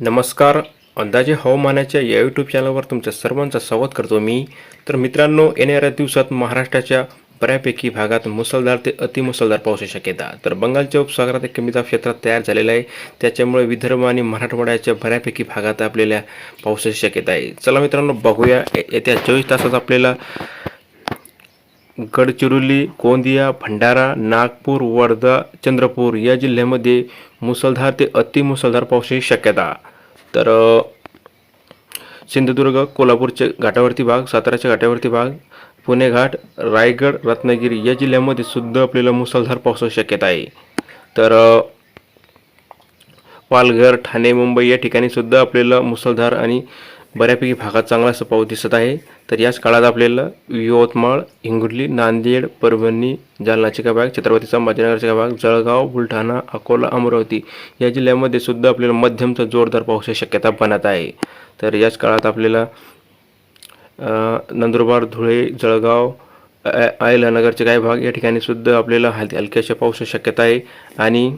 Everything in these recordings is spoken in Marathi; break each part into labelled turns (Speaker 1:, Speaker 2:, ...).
Speaker 1: नमस्कार. अंदाजे हवामानाच्या या यूट्यूब चॅनलवर तुमच्या सर्वांचा स्वागत करतो मी. तर मित्रांनो येणाऱ्या दिवसात महाराष्ट्राच्या बऱ्यापैकी भागात मुसळधार ते अतिमुसळधार पावसाची शक्यता तर बंगालच्या उपसागरात एक कमी दाब क्षेत्रात तयार झालेलं आहे. त्याच्यामुळे विदर्भ आणि मराठवाड्याच्या बऱ्यापैकी भागात आपल्याला पावसाची शक्यता आहे चला मित्रांनो बघूया. येत्या चोवीस तासात आपल्याला गडचिरोली गोंदिया भंडारा नागपूर वर्धा चंद्रपूर या जिल्ह्यामध्ये मुसळधार ते अतिमुसळधार पावसाची शक्यता. तर सिंधुदुर्ग कोल्हापूरच्या घाटावरती भाग साताराच्या घाटावरती भाग पुणे घाट रायगड रत्नागिरी या जिल्ह्यामध्ये सुद्धा आपल्याला मुसळधार पावसाची शक्यता आहे. तर पालघर ठाणे मुंबई या ठिकाणी सुद्धा आपल्याला मुसळधार आणि बऱ्यापैकी भागात चांगला असा पाऊस दिसत आहे. तर याच काळात आपल्याला यवतमाळ हिंगोली नांदेड परभणी जालनाचे भाग छत्रपती संभाजीनगरचे भाग जळगाव बुलढाणा अकोला अमरावती या जिल्ह्यामध्ये सुद्धा आपल्याला मध्यमचा जोरदार पावसाची शक्यता बनत आहे. तर याच काळात आपल्याला नंदुरबार धुळे जळगाव अ- अहिल्यानगरचे काही भाग या ठिकाणी सुद्धा आपल्याला हल हलक्याशा पावसाची शक्यता आहे. आणि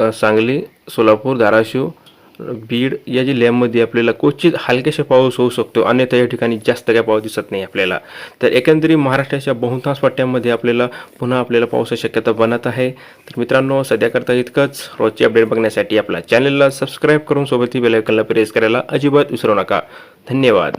Speaker 1: सांगली सोलापूर धाराशिव बीड या जिल्ह्यांमध्ये आपल्याला क्वचित हलकेसे पाऊस होऊ शकतो. अन्यथा या ठिकाणी जास्त काय पाऊस दिसत नाही आपल्याला. तर एकंदरीत महाराष्ट्राच्या बहुतांश पट्ट्यांमध्ये आपल्याला पुन्हा आपल्याला पावसाची शक्यता बनत आहे. तर मित्रांनो सध्याकरता इतकंच. रोजची अपडेट बघण्यासाठी आपल्या चॅनलला सबस्क्राईब करून सोबत बेलायकनला प्रेस करायला अजिबात विसरू नका. धन्यवाद.